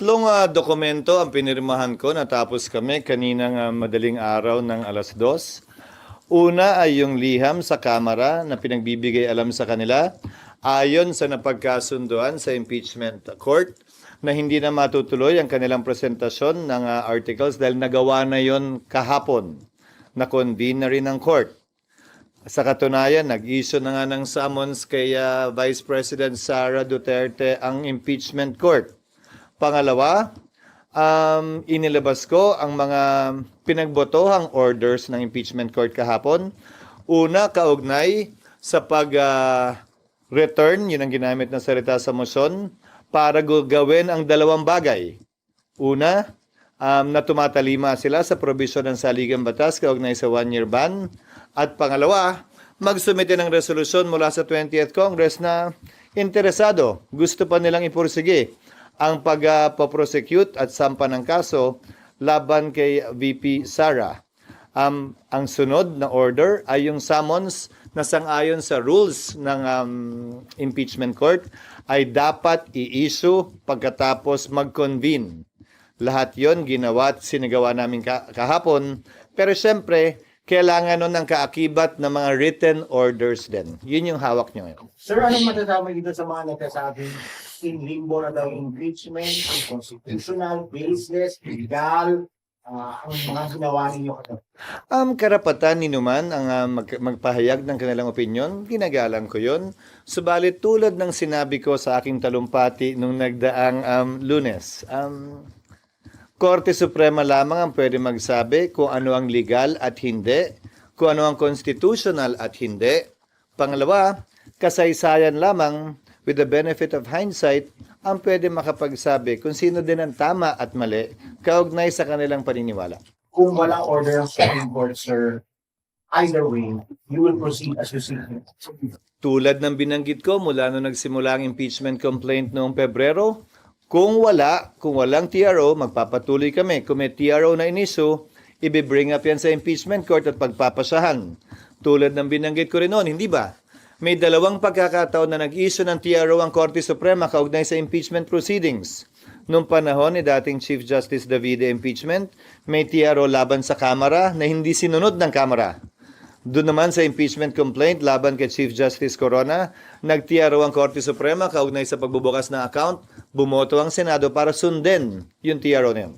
Tatlong ah, dokumento ang pinirmahan ko natapos kami kaninang ah, madaling araw ng alas dos. Una ay yung liham sa Kamara na pinagbibigay alam sa kanila ayon sa napagkasunduan sa impeachment court na hindi na matutuloy ang kanilang presentasyon ng ah, articles dahil nagawa na yon kahapon na convene na rin ng court. Sa katunayan, nag-issue na nga ng summons kay ah, Vice President Sara Duterte ang impeachment court. Pangalawa, um, inilabas ko ang mga pinagbotohang orders ng impeachment court kahapon. Una, kaugnay sa pag-return, yun ang ginamit na salita sa motion, para gawin ang dalawang bagay. Una, um, na tumatalima sila sa probisyon ng saligang batas kaugnay sa one-year ban. At pangalawa, magsumite ng resolusyon mula sa 20th Congress na interesado, gusto pa nilang ipursige ang pag-prosecute at sampa ng kaso laban kay VP Sara. Um, ang sunod na order ay yung summons na sangayon sa rules ng um, impeachment court ay dapat i-issue pagkatapos mag-convene. Lahat yon ginawa at sinagawa namin kahapon. Pero siyempre, kailangan nun ng kaakibat ng mga written orders din. Yun yung hawak nyo ngayon. Sir, anong matatama dito sa mga nagkasabi 16 limbo na daw impeachment, constitutional, baseless, legal, uh, ang mga ginawa ninyo ka Um, karapatan ni naman ang uh, mag- magpahayag ng kanilang opinion, ginagalang ko yon. Subalit tulad ng sinabi ko sa aking talumpati nung nagdaang um, lunes, um, Korte Suprema lamang ang pwede magsabi kung ano ang legal at hindi, kung ano ang constitutional at hindi. Pangalawa, kasaysayan lamang with the benefit of hindsight ang pwede makapagsabi kung sino din ang tama at mali kaugnay sa kanilang paniniwala. Kung walang order ng Supreme Court, sir, either way, you will proceed as you see fit. Tulad ng binanggit ko mula nung nagsimula ang impeachment complaint noong Pebrero, kung wala, kung walang TRO, magpapatuloy kami. Kung may TRO na iniso, ibibring up yan sa impeachment court at pagpapasahan. Tulad ng binanggit ko rin noon, hindi ba? May dalawang pagkakataon na nag-issue ng TRO ang Korte Suprema kaugnay sa impeachment proceedings. Noong panahon ni dating Chief Justice Davide impeachment, may TRO laban sa Kamara na hindi sinunod ng Kamara. Doon naman sa impeachment complaint laban kay Chief Justice Corona, nagtiyaro ang Korte Suprema kaugnay sa pagbubukas ng account, bumoto ang Senado para sundin yung TRO na yun.